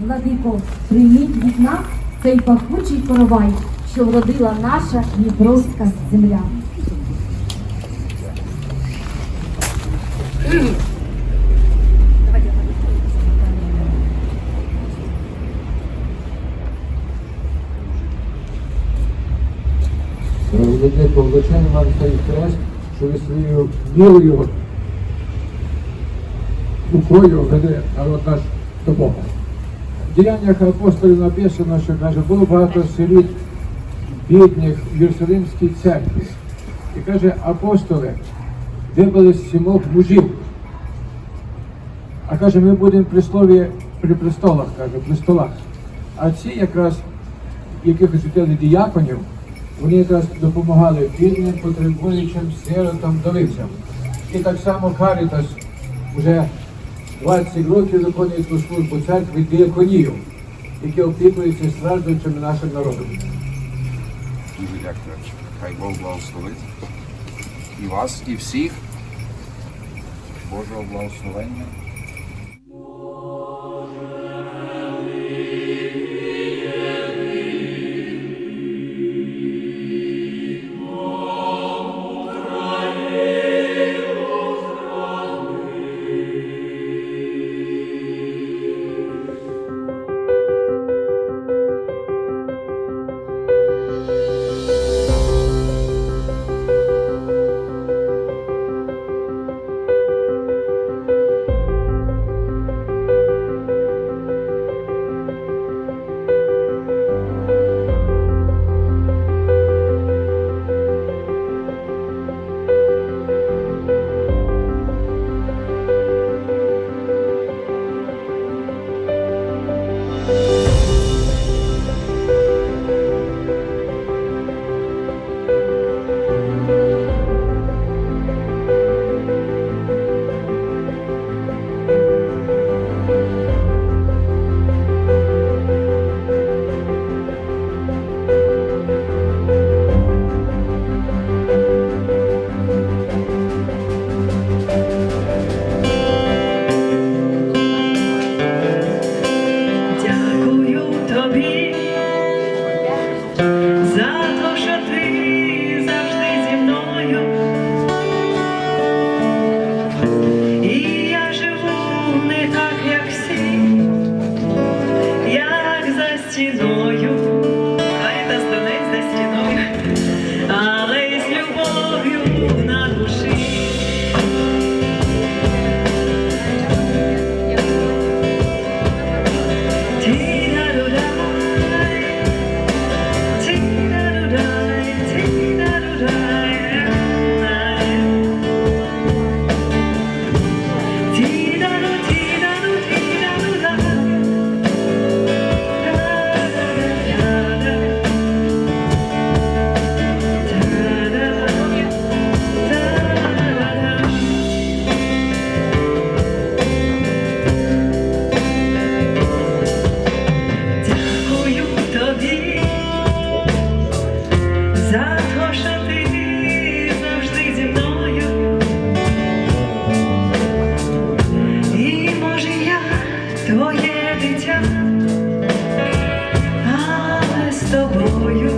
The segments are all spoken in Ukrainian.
владико, прийміть від нас цей пахучий коровай, що вродила наша Дніпровська земля. Проведете повлечення вам цей хрест, що ви своєю вірою рукою веде народ наш до Бога. В діяннях апостолів написано, що каже, було багато сиріт бідних в Єрусалимській церкві. І каже, апостоли вибили сімох мужів. А каже, ми будемо при слові при престолах, каже, при столах. А ці якраз, яких освітили діяконів, вони якраз допомагали бідним, потребуючим, сиротам, вдовицям. І так само Карітас вже 20 років виконує ту службу церкви діаконію, які опікуються страждуючими нашим народом. Дуже дякую. Хай Бог благословить і вас, і всіх. Божого благословення. З тобою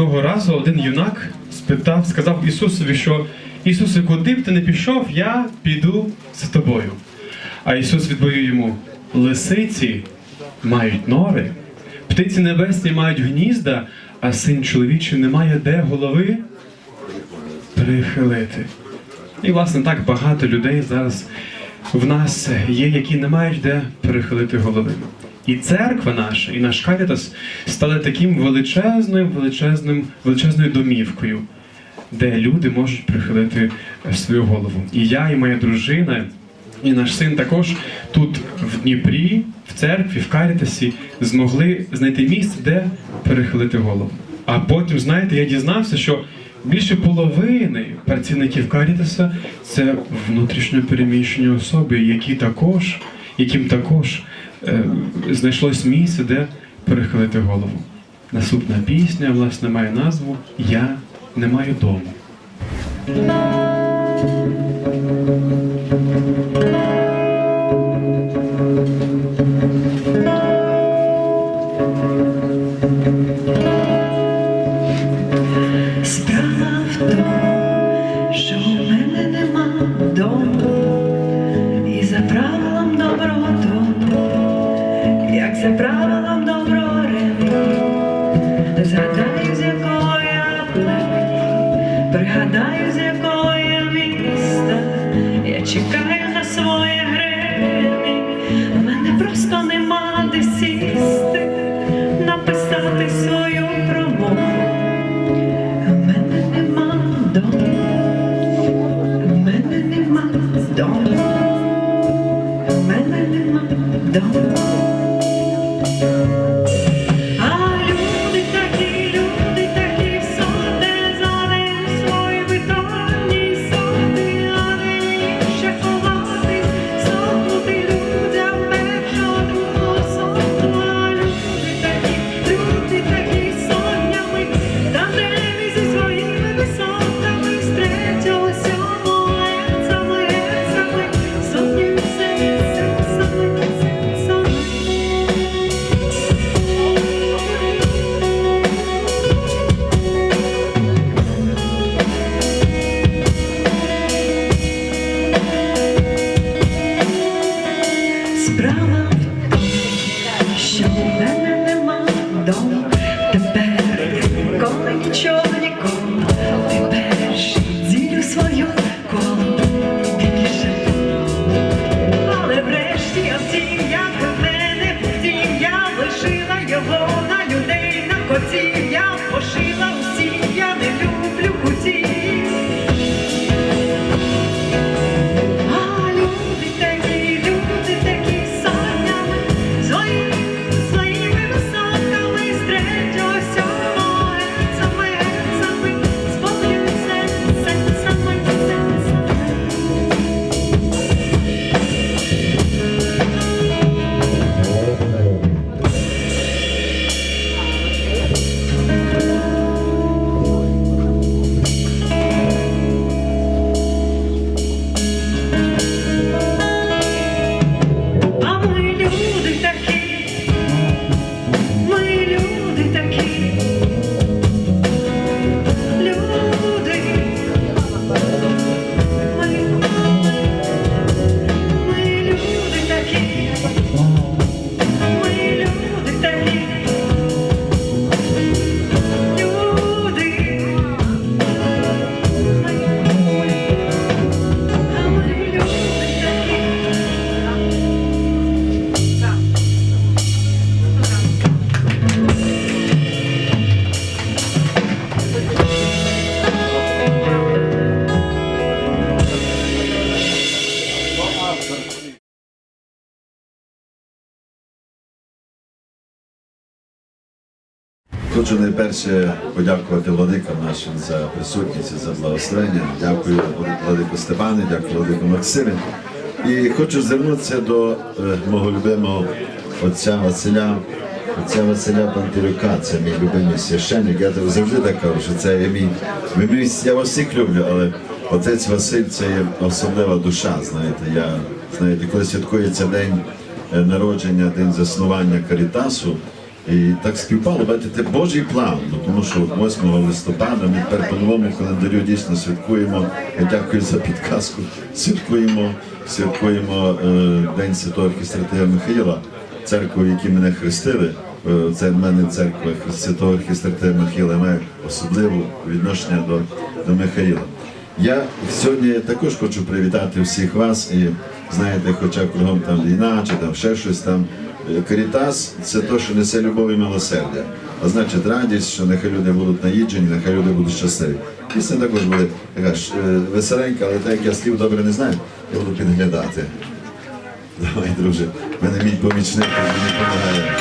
Одного разу один юнак спитав, сказав Ісусові, що Ісусе, куди б ти не пішов, я піду за тобою. А Ісус відповів йому: лисиці мають нори, птиці небесні мають гнізда, а син чоловічий не має де голови прихилити. І, власне, так багато людей зараз в нас є, які не мають де перехилити голови. І церква наша, і наш Карітас стали таким величезним, величезним, величезною домівкою, де люди можуть прихилити е, свою голову. І я, і моя дружина, і наш син також тут в Дніпрі, в церкві, в Карітасі змогли знайти місце, де перехилити голову. А потім, знаєте, я дізнався, що більше половини працівників Карітаса це внутрішньо переміщені особи, які також, яким також знайшлось місце, де перехилити голову. Наступна пісня, власне, має назву Я не маю дому. Don't. Хочу найперше подякувати владикам нашим за присутність і за благословення. Дякую владику Степану, дякую владику Максимі. І хочу звернутися до е, мого любимого отця Василя, отця Василя Пантелюка, це мій любимий священник. Я завжди так кажу, що це є мій- я вас всіх люблю, але отець Василь це є особлива душа. Знаєте, я знаєте, коли святкується день е, народження, день заснування Карітасу. І так співпало, бачите, Божий план, ну, тому що 8 листопада ми тепер по новому календарю дійсно святкуємо. Я дякую за підказку. Святкуємо, святкуємо е, День Святого Архістратига Михаїла, церкву, в якій мене хрестили. Е, Це в мене церква Святого Архістратига Михаїла має особливе відношення до, до Михаїла. Я сьогодні також хочу привітати всіх вас і знаєте, хоча кругом там війна чи там ще щось там. Карітас це те, що несе любов і милосердя. А значить радість, що нехай люди будуть наїджені, нехай люди будуть щасливі. Пісня також буде така ж е, веселенька, але так як я слів добре не знаю, я буду підглядати. Давай, друже, мене мій помічник мені допомагає.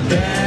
За те,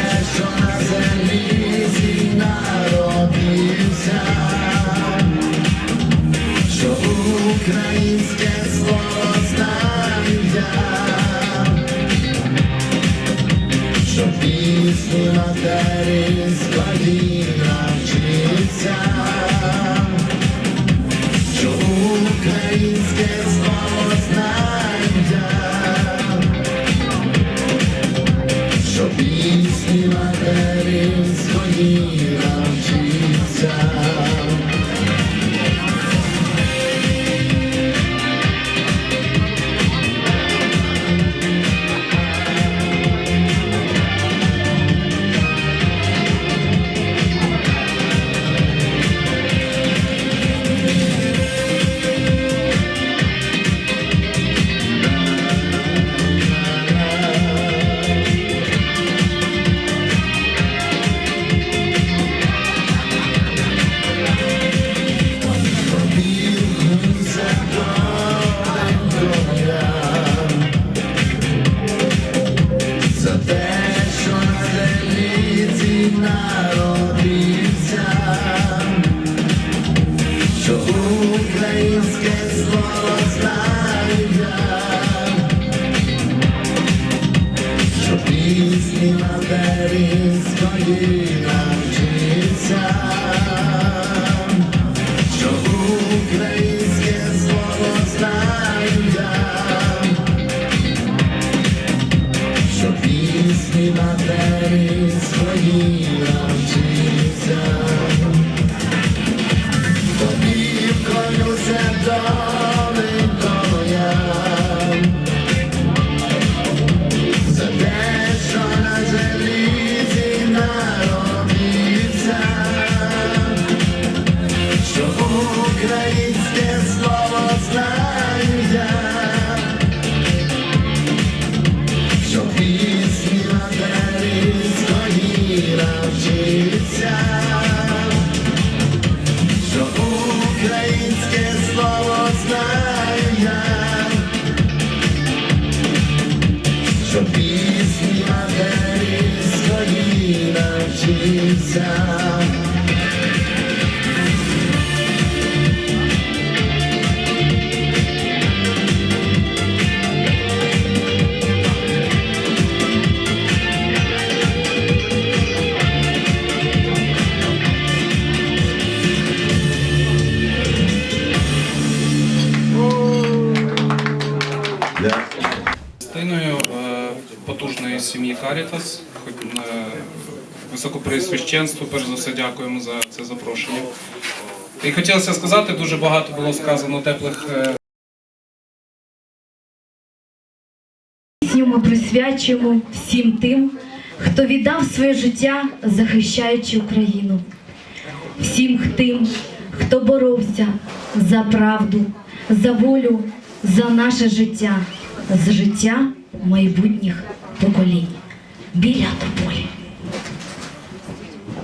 благочинству, перш за все, дякуємо за це запрошення. І хотілося сказати, дуже багато було сказано теплих. Пісню ми присвячуємо всім тим, хто віддав своє життя, захищаючи Україну, всім тим, хто боровся за правду, за волю, за наше життя, за життя майбутніх поколінь біля тополі.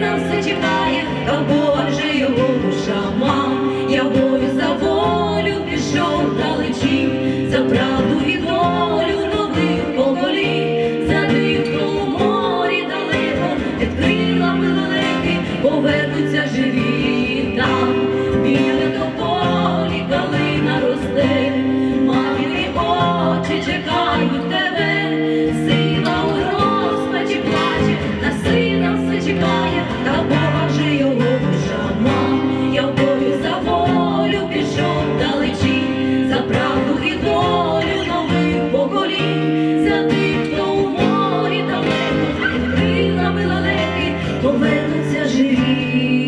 knows that you've сонця живі.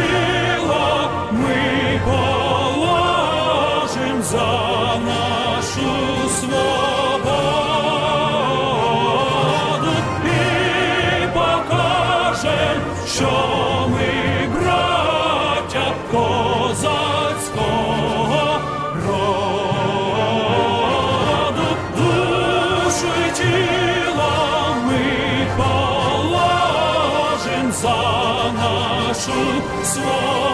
тіло положим за нашу свободу і покажем, що нашу свободу.